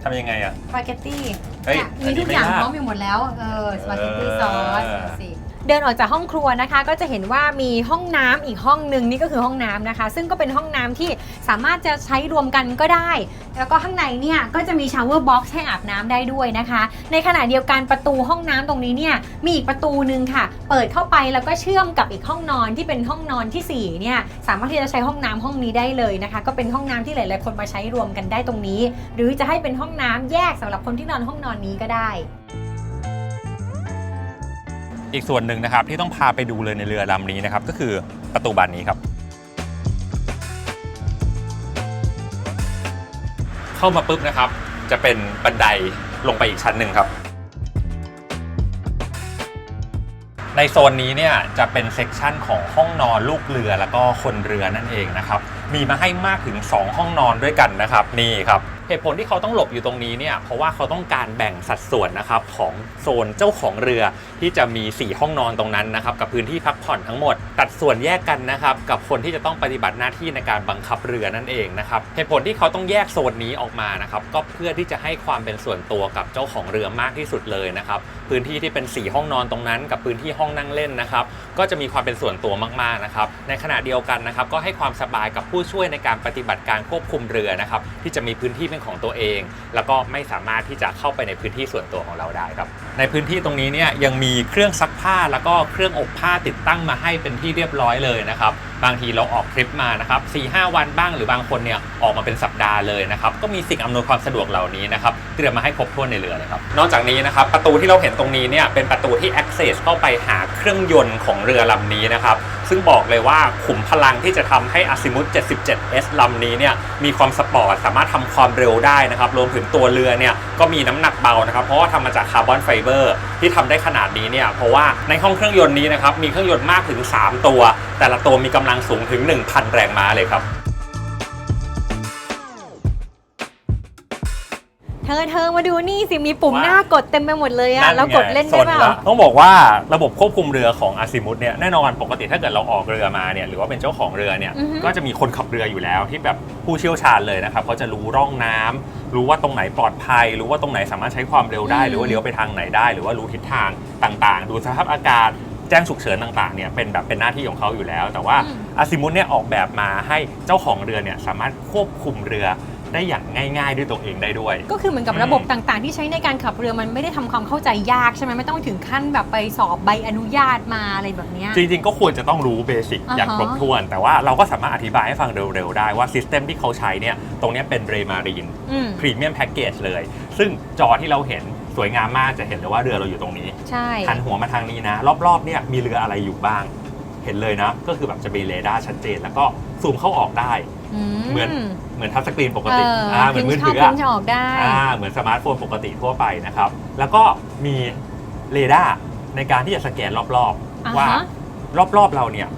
Speaker 2: ทำยังไงอะ
Speaker 3: สปาเกตตี้
Speaker 2: เฮ้ย
Speaker 3: เนี่ย
Speaker 2: อัน
Speaker 3: มี
Speaker 2: นี้
Speaker 3: ทุกอย่าง
Speaker 2: ไม่ยาก
Speaker 3: พร้อมอยู่หมดแล้ว เออ สปาเกตตี้
Speaker 2: เออ
Speaker 3: ซอสดูสิ เดินออกจากห้องครัวนะคะ ก็จะเห็นว่ามีห้องน้ำอีกห้องหนึ่งนี่ก็คือห้องน้ำนะคะ ซึ่งก็เป็นห้องน้ำที่สามารถจะใช้รวมกันก็ได้ แล้วก็ข้างในเนี่ยก็จะมีชาวเวอร์บ็อกซ์ให้อาบน้ำได้ด้วยนะคะ ในขณะเดียวกันประตูห้องน้ำตรงนี้เนี่ยมีอีกประตูหนึ่งค่ะ เปิดเข้าไปแล้วก็เชื่อมกับอีกห้องนอนที่เป็นห้องนอนที่สี่เนี่ยสามารถที่จะใช้ห้องน้ำห้องนี้ได้เลยนะคะ ก็เป็นห้องน้ำที่หลาย ๆ คนมาใช้รวมกันได้ตรงนี้ หรือจะให้เป็นห้องน้ำแยกสำหรับคนที่นอนห้องนอนนี้ก็ได้
Speaker 2: อีกส่วนหนึ่งนะครับที่ต้องพาไปดูเลยในเรือลำนี้นะครับก็คือประตูบานนี้ครับ เข้ามาปุ๊บนะครับ จะเป็นบันไดลงไปอีกชั้นหนึ่งครับ ในโซนนี้เนี่ยจะเป็นเซกชันของห้องนอนลูกเรือแล้วก็คนเรือนั่นเองนะครับ มีมาให้มากถึง 2 ห้องนอนด้วยกันนะครับ นี่ครับ เหตุผลที่เขาต้องหลบอยู่ตรงนี้เนี่ยเพราะว่าเขาต้องการแบ่งสัดส่วนนะครับของโซนเจ้าของเรือที่จะมี 4 ห้องนอนตรงนั้นนะครับกับพื้นที่พักผ่อนทั้งหมด ตัดส่วนแยกกันนะครับกับคนที่จะต้องปฏิบัติหน้าที่ในการบังคับเรือนั่นเองนะครับเหตุผลที่เขาต้องแยกโซนนี้ออกมานะครับก็เพื่อที่จะให้ความเป็นส่วนตัวกับเจ้าของเรือมากที่สุดเลยนะครับพื้นที่ที่เป็น 4 ห้องนอนตรงนั้น กับพื้นที่ห้องนั่งเล่นนะครับก็จะมีความเป็นส่วนตัวมากๆนะครับในขณะเดียวกันนะครับก็ให้ความสบายกับผู้ช่วยในการปฏิบัติการควบคุมเรือนะครับที่จะมีพื้นที่เป็นของตัวเอง แล้วก็ไม่สามารถที่จะเข้าไปในพื้นที่ส่วนตัวของเราได้ครับ ในพื้นที่ตรงนี้เนี่ยยังมีเครื่องซักผ้าแล้วก็เครื่องอบผ้าติดตั้งมาให้เป็นที่เรียบร้อยเลยนะครับ บางทีเราออกทริปมานะครับ4-5 วันบ้างหรือบางคนเนี่ยออกมาเป็นสัปดาห์เลยนะครับ ก็มีสิ่งอำนวยความสะดวกเหล่านี้นะครับเตรียมมาให้ครบถ้วนในเรือเลยครับ นอกจากนี้นะครับประตูที่เราเห็นตรงนี้เนี่ยเป็นประตูที่ access เข้าไปหาเครื่องยนต์ของเรือลำนี้นะครับซึ่งบอกเลยว่าขุมพลังที่จะทำให้ Azimuth 77S ลำนี้เนี่ยมีความสปอร์ตสามารถทำความเร็วได้นะครับรวมถึงตัวเรือเนี่ยก็มีน้ำหนักเบานะครับเพราะว่าทำมาจากคาร์บอนไฟเบอร์ที่ทำได้ขนาดนี้เนี่ยเพราะว่าในห้องเครื่องยนต์นี้นะครับมีเครื่องยนต์มากถึง 3 ตัว แต่ละตัวมีกำลังสูงถึง 1,000 แรงม้าเลยครับ
Speaker 3: เธอเธอมาดูนี่สิ มีปุ่ม
Speaker 2: ว่า
Speaker 3: หน้ากดเต็มไปหมดเลยอะ
Speaker 2: นั่นไง
Speaker 3: เรากดเล่นได้เป
Speaker 2: ส
Speaker 3: ล่า
Speaker 2: ละต้องบอกว่าระบบควบคุมเรือของอาซิมุตเนี่ยแน่นอนปกติถ้าเกิดเราออกเรือมาเนี่ยหรือว่าเป็นเจ้าของเรือเนี่ย
Speaker 3: อือฮึ
Speaker 2: ก็จะมีคนขับเรืออยู่แล้วที่แบบผู้เชี่ยวชาญเลยนะครับเขาจะรู้ร่องน้ำ รู้ว่าตรงไหนปลอดภัย รู้ว่าตรงไหนสามารถใช้ความเร็วได้ หรือว่าเลี้ยวไปทางไหนได้ หรือว่ารู้ทิศทางต่างๆ ดูสภาพอากาศแจ้งฉุกเฉินต่างๆ เนี่ยเป็นแบบเป็นหน้าที่ของเขาอยู่แล้ว แต่ว่าอาซิมุตเนี่ยออกแบบมาให้เจ้าของเรือเนี่ยสามารถควบคุมเรือ ได้อย่างง่าย ๆ ด้วยตัวเองได้ด้วย
Speaker 3: ก็คือเหมือนกับ
Speaker 2: อืม
Speaker 3: ระบบต่างๆ ที่ใช้ในการขับเรือมันไม่ได้ทำความเข้าใจยากใช่ไหมไม่ต้องถึงขั้นแบบไปสอบใบอนุญาตมาอะไรแบบเนี้ย
Speaker 2: จริง ๆ ก็ควรจะต้องรู้เบสิก
Speaker 3: อ่าฮะ
Speaker 2: อย่างครบถ้วน แต่ว่าเราก็สามารถอธิบายให้ฟังเร็ว ๆ ได้ว่าซิสเต็มที่เขาใช้เนี่ย ตรงเนี้ยเป็นเรมารีน
Speaker 3: อืม
Speaker 2: พรีเมียมแพ็กเกจเลย ซึ่งจอที่เราเห็นสวยงามมากจะเห็นเลยว่าเรือเราอยู่ตรงนี้
Speaker 3: ใช่
Speaker 2: หันหัวมาทางนี้นะ รอบๆเนี่ยมีเรืออะไรอยู่บ้าง เห็นเลยนะ ก็คือแบบจะมีเรดาร์ชัดเจน แล้วก็ซูมเข้าออกได้ เหมือนเหมือนทัชสกรีนปกติ
Speaker 3: เอออ่า
Speaker 2: เหมือนมือถือ
Speaker 3: พิ
Speaker 2: อะ
Speaker 3: มพ์เข้าพิมพ์ออกได้
Speaker 2: อ่าเหมือนสมาร์ทโฟนปกติทั่วไปนะครับ แล้วก็มีเรดาร์ในการที่จะสแกนรอบ
Speaker 3: อ่า
Speaker 2: ๆว่า
Speaker 3: ฮะ
Speaker 2: รอบๆเราเนี่ย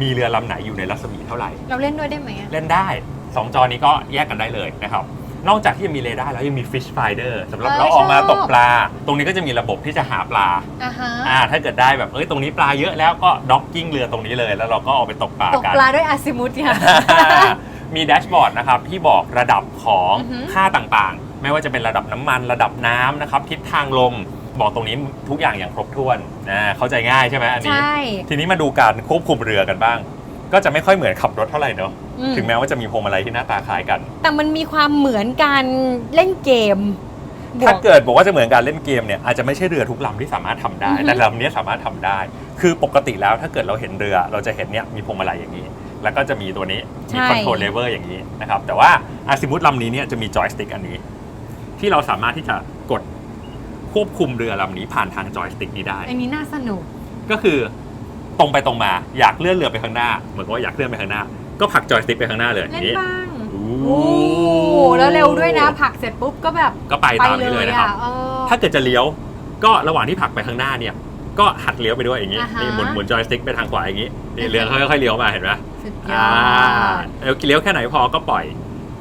Speaker 2: มีเรือลำไหนอยู่ในรัศมีเท่าไหร่
Speaker 3: เราเล่นด้วยได้ไหมอะ
Speaker 2: เล่นได้ 2 จอนี้ก็แยกกันได้เลยนะครับนอกจากที่จะมีเรดาร์แล้วยังมี Fish Finder สำหรับเราออกมาตกปลา ตรงนี้ก็จะมีระบบที่จะหาปลา
Speaker 3: อ่าฮะ
Speaker 2: อ่าถ้าเกิดได้แบบเอ้ยตรงนี้ปลาเยอะแล้วก็ด็อกกิ้งเรือตรงนี้เลย แล้วเราก็เอาไปตกปลา
Speaker 3: ตก
Speaker 2: กัน
Speaker 3: ปลาด้วยอาซิมุตค่ะ
Speaker 2: มีแดชบอร์ดนะครับที่บอกระดับของ
Speaker 3: อือฮึ
Speaker 2: ค่าต่างๆ ไม่ว่าจะเป็นระดับน้ำมันระดับน้ำนะครับทิศทางลมบอกตรงนี้ทุกอย่างอย่างครบถ้วนนะเข้าใจง่ายใช่ไหมอันนี้
Speaker 3: ใช่
Speaker 2: ทีนี้มาดูการควบคุมเรือกันบ้าง ก็จะไม่ค่อยเหมือนขับรถเท่าไหร่เนอะ
Speaker 3: อืม
Speaker 2: ถึงแม้ว่าจะมีพวงมาลัยที่หน้าตาคล้ายกัน
Speaker 3: แต่มันมีความเหมือนการเล่นเกมบว
Speaker 2: ถ้าก เกิดบอกว่าจะเหมือนการเล่นเกมเนี่ยอาจจะไม่ใช่เรือทุกลำที่สามารถทำได้
Speaker 3: อือฮึ
Speaker 2: แต่ลำเนี้ยสามารถทำได้ คือปกติแล้วถ้าเกิดเราเห็นเรือเราจะเห็นเนี่ยมีพวงมาลัยอย่างนี้ แล้วก็จะมีตัวนี้ มีคอนโทรลเลเวอร์อย่างนี้นะครับ แต่ว่าอาซิมุตลำนี้เนี่ยจะมีจอยสติ๊กอันนี้ ที่เราสามารถที่จะกดควบคุมเรือลำนี้ผ่านทางจอยสติ๊กนี้ได้
Speaker 3: อันนี้น่าสนุก
Speaker 2: ก็คือตรงไปตรงมาอยากเลื่อนเรือไปข้างหน้า เหมือนกับว่าอยากเลื่อนไปข้างหน้า ก็ผลักจอยสติ๊กไปข้างหน้าเลยอ
Speaker 3: เล่
Speaker 2: ย่านงนี้
Speaker 3: บ้าง
Speaker 2: โอ้
Speaker 3: โอ้แล้วเร็วด้วยนะผลักเสร็จปุ๊บก็แบบ
Speaker 2: ก็ไปตามนี้เลยนะครับ
Speaker 3: อเออ
Speaker 2: ถ้าเกิดจะเลี้ยว ก็ระหว่างที่ผลักไปข้างหน้าเนี่ย ก็หัดเลี้ยวไปด้วยอย่างนี้
Speaker 3: อ่าฮะ
Speaker 2: นี่หมุนหมุนจอยสติ๊กไปทางขวาอย่างนี้ นี่เรือค่อยๆเลี้ยวมาเห็นไหม
Speaker 3: สุดย
Speaker 2: อ่า
Speaker 3: อด
Speaker 2: เลี้ยวแค่ไหนพอก็ปล่อย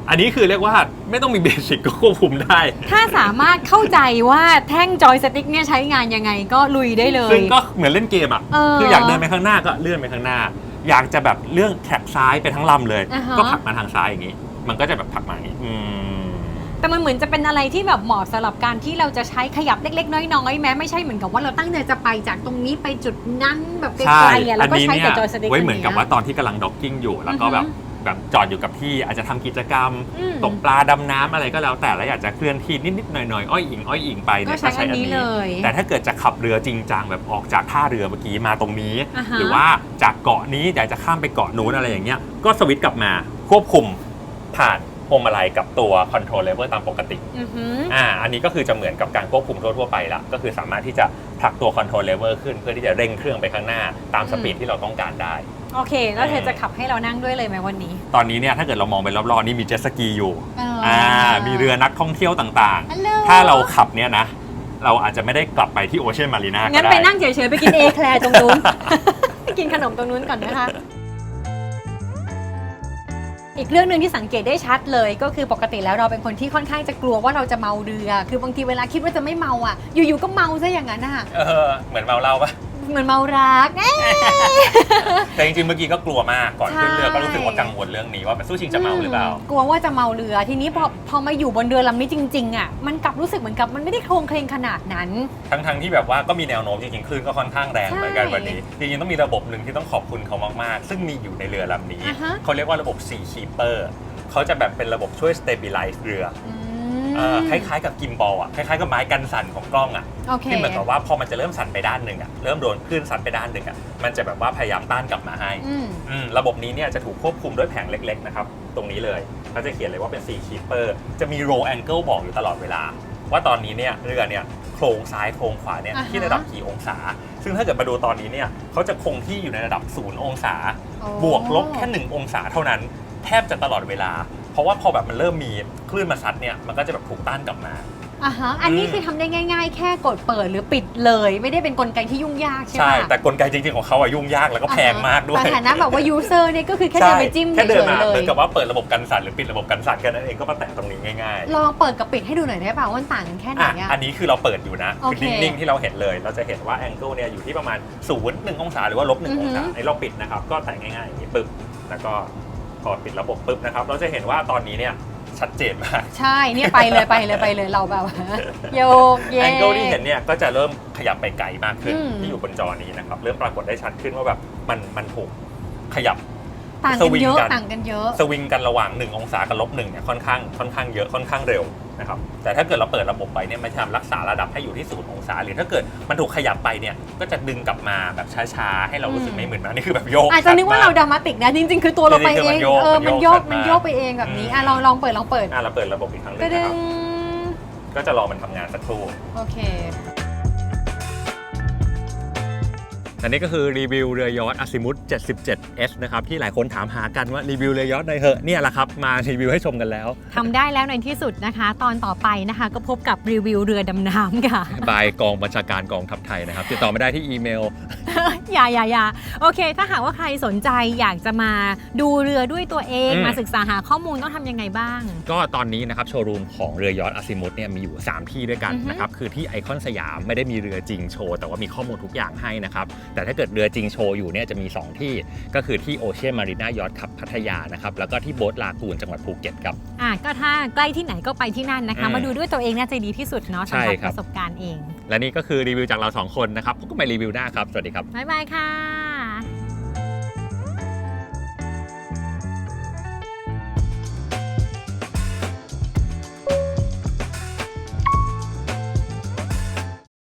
Speaker 2: อันนี้คือเรียกว่าไม่ต้องมีเบสิกก็ควบคุมได้
Speaker 3: ถ้าสามารถเข้าใจว่าแท่งจอยสติ๊กเนี่ยใช้งานยังไงก็ลุยได้เลย
Speaker 2: ซึ่งก็เหมือนเล่นเกมอะ
Speaker 3: เออ
Speaker 2: คืออยากเดินไปข้างหน้าก็เลื่อนไปข้างหน้า อยากจะแบบเลื่อนแท็กซ้ายไปทั้งลำเลย
Speaker 3: อ่าฮะ
Speaker 2: ก็ผลักมาทางซ้ายอย่างนี้ มันก็จะแบบผลักมาอย่างนี้อืม
Speaker 3: แต่มันเหมือนจะเป็นอะไรที่แบบเหมาะสำหรับการที่เราจะใช้ขยับเล็ก ๆ น้อยๆแม้ไม่ใช่เหมือนกับว่าเราตั้งใจจะไปจากตรงนี้ไปจุดนั้นแบบไกล
Speaker 2: ใช่
Speaker 3: ๆอะแล้วก็ใช้แต่จอยสติ๊ก
Speaker 2: ไว้เหมือนกับ
Speaker 3: ย่ง
Speaker 2: ว่า
Speaker 3: งี้ย
Speaker 2: ตอนที่กำลังด็อกกิ้งอยู่แล้วก็
Speaker 3: อือฮึ
Speaker 2: แบบแบบจอดอยู่กับที่อาจจะทำกิจกรรม
Speaker 3: อืม
Speaker 2: ตกปลาดำน้ำอะไรก็แล้วแต่แล้วอยากจะเคลื่อนที่นิดๆหน่อยๆอ้อยอิงอ้อยอิงไปเนี่ย
Speaker 3: ก็ใช้อันนี้เลย
Speaker 2: แต่ถ้าเกิดจะขับเรือจริงจังแบบออกจากท่าเรือเมื่อกี้มาตรงนี้
Speaker 3: อ่าฮะ
Speaker 2: หรือว่าจากเกาะนี้อยากจะข้ามไปเกาะนู้นอะไรอย่างเงี้ยก็สวิตช์กลับมาควบคุมผ่านพ วงมาลัยกับตัวคอนโทรลเลเวอร์ตามปกติ
Speaker 3: อือหือ
Speaker 2: อ่าอันนี้ก็คือจะเหมือนกับการควบคุมทั่วๆไปละก็คือสามารถที่จะผลักตัวคอนโทรลเลเวอร์ขึ้น เพื่อที่จะเร่งเครื่องไปข้างหน้าตามสปีดที่เราต้องการได้
Speaker 3: โอเค แล้วเธอจะขับให้เรานั่งด้วยเลยไหมวันนี้
Speaker 2: ตอนนี้เนี่ยถ้าเกิดเรามองไปรอบๆนี่มีเจ็ตสกีอยู่
Speaker 3: เออ
Speaker 2: อ่ามีเรือนักท่องเที่ยวต่าง
Speaker 3: ฮัลโหล
Speaker 2: ๆ ถ้าเราขับเนี่ยนะ เราอาจจะไม่ได้กลับไปที่โอเชียนมารีนาก็
Speaker 3: งั้น
Speaker 2: ได้
Speaker 3: ไปนั่งเฉยๆไปกินเอแคลร์ตรงนู้นไปกินขนมตรงนู้นก่อนนะคะ อีกเรื่องหนึ่งที่สังเกตได้ชัดเลย ก็คือปกติแล้วเราเป็นคนที่ค่อนข้างจะกลัวว่าเราจะเมาเรือ คือบางทีเวลาคิดว่าจะไม่เมาอะ อยู่ๆก็เมาซะอย่างนั้นอะ
Speaker 2: เออ เหมือนเมาเหล้าปะ
Speaker 3: เหมือนเมารักเอ๊ะ
Speaker 2: แต่จริงๆ เมื่อกี้ก็กลัวมากก่อนขึ้นเรือ
Speaker 3: ใช่
Speaker 2: ก็รู้สึกว่ากังวลเรื่องนี้ว่ามันสู้ชิงจะเมาหรือเปล่า
Speaker 3: มกลัวว่าจะเมาเรือ ทีนี้พอพอมาอยู่บนเรือลำนี้จริงๆอะ มันกลับรู้สึกเหมือนกับมันไม่ได้โครงเคลงขนาดนั้น
Speaker 2: ทั้งๆที่แบบว่าก็มีแนวโน้มจริงๆคลื่นก็ค่อนข้างแรง
Speaker 3: ใช่
Speaker 2: เหมือนกันวันนี้จริงๆต้องมีระบบหนึ่งที่ต้องขอบคุณเขามากๆ ซึ่งมีอยู่ในเรือลำนี้
Speaker 3: อ่าฮะ
Speaker 2: เขาเรียกว่าระบบ Sea Keeper เขาจะแบบเป็นระบบช่วย stabilize เรือ
Speaker 3: อื
Speaker 2: อ เออคล้ายๆกับกิมบอลอะคล้ายๆกับไม้กันสั่นของกล้องอะ
Speaker 3: โอเค
Speaker 2: ที่เหมือนกับว่าพอมันจะเริ่มสั่นไปด้านหนึ่งอะเริ่มโดนคลื่นสั่นไปด้านหนึ่งอะมันจะแบบว่าพยายามต้านกลับมาให้
Speaker 3: อืม
Speaker 2: อืมระบบนี้เนี่ยจะถูกควบคุมด้วยแผงเล็กๆนะครับตรงนี้เลยเขาจะเขียนเลยว่าเป็น Sea Keeper จะมี roll angle บอกอยู่ตลอดเวลา ว่าตอนนี้เนี่ยเรือเนี่ยโครงซ้ายโครงขวาเนี่ย
Speaker 3: อ่าฮะ
Speaker 2: ที่ระดับกี่องศา ซึ่งถ้าเกิดมาดูตอนนี้เนี่ยเขาจะคงที่อยู่ในระดับศูนย์องศา
Speaker 3: โอ้
Speaker 2: บวกลบแค่หนึ่งองศาเท่านั้น แทบจะตลอดเวลา เพราะว่าพอแบบมันเริ่มมีคลื่นมาซัดเนี่ยมันก็จะแบบถูกต้านกลับมา
Speaker 3: อะฮะ อันนี้
Speaker 2: อืม
Speaker 3: คือทำได้ง่าย ๆ แค่กดเปิดหรือปิดเลย ไม่ได้เป็นกลไกที่ยุ่งยากใช่ไหม
Speaker 2: ใช่ แต่กลไกจริงๆของเขาอะยุ่งยากแล้วก็แพงมากด้วย
Speaker 3: แต่ฐานะแบบว่ายูเซอร์เนี่ยก็คือแค่เดินไปจิ้ม
Speaker 2: แค่เดินมา
Speaker 3: ฉยๆเล
Speaker 2: เหมื
Speaker 3: ย
Speaker 2: อนกับว่าเปิดระบบกันสั่นหรือปิดระบบกันสั่นแค่นั้นเองก็มาแตะตรงนี้ง่ายๆ
Speaker 3: ลองเปิดกับปิดให้ดูหน่อยได้ป่าวว่ามันต่างกันแค่ไหน
Speaker 2: อะ
Speaker 3: อะ
Speaker 2: อันนี้คือเราเปิดอยู่นะ
Speaker 3: โอ
Speaker 2: คือ
Speaker 3: เค
Speaker 2: นิ่งๆที่เราเห็นเลย เราจะเห็นว่าแองเกิลเนี่ยอยู่ที่ประมาณ0ูนย์หนึ่งองศาหรือว่าลบหนึ่ง
Speaker 3: อื
Speaker 2: อ
Speaker 3: องฮึ
Speaker 2: ศาไอ้เราปิดนะครับก็แตะง่ายๆอย่างนี้ปึ๊บแล้วก็ พอปิดระบบปึ๊บนะครับ เราจะเห็นว่าตอนนี้เนี่ยชัดเจนมาก
Speaker 3: ใช่เนี่ยไปเลยไปเลยไปเลยเราแบบว่าโยกเย
Speaker 2: แองเกิลที่เห็นเนี่ยก็จะเริ่มขยับไปไกลมากขึ้น
Speaker 3: อืม
Speaker 2: ที่อยู่บนจอนี้นะครับ เริ่มปรากฏได้ชัดขึ้นว่าแบบมันมันถูกขยับ
Speaker 3: ต่าง
Speaker 2: ส
Speaker 3: กัน
Speaker 2: วิง
Speaker 3: เยอะ
Speaker 2: กัน
Speaker 3: ต่างกันเยอะ
Speaker 2: สวิงกันระหว่าง 1 องศากับลบหนึ่งเนี่ยค่อนข้างค่อนข้างเยอะค่อนข้างเร็ว นะครับแต่ถ้าเกิดเราเปิดระบบไปเนี่ยมันจะทำรักษาระดับให้อยู่ที่ศูนย์องศาหรือถ้าเกิดมันถูกขยับไปเนี่ยก็จะดึงกลับมาแบบช้าๆให้เรารู้สึกไม่มึนมากนี่คือแบบโยก
Speaker 3: อาจจะนึกว่าเราดรามาติกนะจริง ๆ คือตัวเราไป
Speaker 2: จริงๆคือ
Speaker 3: เอ
Speaker 2: มัน
Speaker 3: ง
Speaker 2: โยก
Speaker 3: เออ
Speaker 2: มั
Speaker 3: มัน
Speaker 2: น
Speaker 3: โย
Speaker 2: โย
Speaker 3: ก
Speaker 2: ก
Speaker 3: มัน
Speaker 2: ชัดมาก
Speaker 3: โยกไปเองแบบนี้อะ
Speaker 2: อืม
Speaker 3: ลองลองเปิดลองเปิด
Speaker 2: อะเราเปิดระบบอีกครั้งหนึ
Speaker 3: กระ
Speaker 2: ง
Speaker 3: ดึ
Speaker 2: นะค
Speaker 3: ง
Speaker 2: รับก็จะรอมันทำงานสักครู่
Speaker 3: โอเค
Speaker 1: อันนี้ก็คือรีวิวเรือยอทอาซิมุต 77S นะครับที่หลายคนถามหากันว่ารีวิวเรือยอทหน่อยเหอะเนี่ยแหละครับมารีวิวให้ชมกันแล้ว
Speaker 3: ทำได้แล้วในที่สุดนะคะ ตอนต่อไปนะคะก็พบกับรีวิวเรือดำน้ำค่ะ
Speaker 1: บายกองบัญชาการกองทัพไทยนะครับติดต่อไม่ได้ที่อีเมล
Speaker 3: อย่าอย่าอย่าโอเค ถ้าหากว่าใครสนใจอยากจะมาดูเรือด้วยตัวเอง
Speaker 1: อืม
Speaker 3: มาศึกษาหาข้อมูลต้องทำยังไงบ้าง
Speaker 1: ก็ตอนนี้นะครับโชว์รูมของเรือยอทอาซิมุตเนี่ยมีอยู่ 3 ที่ด้วยกัน
Speaker 3: อือฮึ
Speaker 1: นะครับคือที่ไอคอนสยามไม่ได้มีเรือจริงโชว์แต่ว่ามีข้อมูลทุกอย่างให้นะครับแต่ถ้าเกิดเรือจริงโชว์อยู่เนี่ยจะมี 2 ที่ก็คือที่โอเชียนมารีนายอทขับพัทยานะครับแล้วก็ที่โบ๊ทลากูนจังหวัดภูเก็ตครับ
Speaker 3: อะก็ถ้าใกล้ที่ไหนก็ไปที่นั่นนะคะ
Speaker 1: อืม
Speaker 3: มาดูด้วยตัวเองน่าจะดีที่สุดเนาะ
Speaker 1: ใช่
Speaker 3: สำหรับ
Speaker 1: ครั
Speaker 3: ป
Speaker 1: บ
Speaker 3: ระสบการณ์เอง
Speaker 1: และนี่ก็คือรีวิวจากเราสองคนนะครับพบกันใหม่รีวิวหน้าครับสวัสดีครับ
Speaker 3: บ๊ายบายค่ะ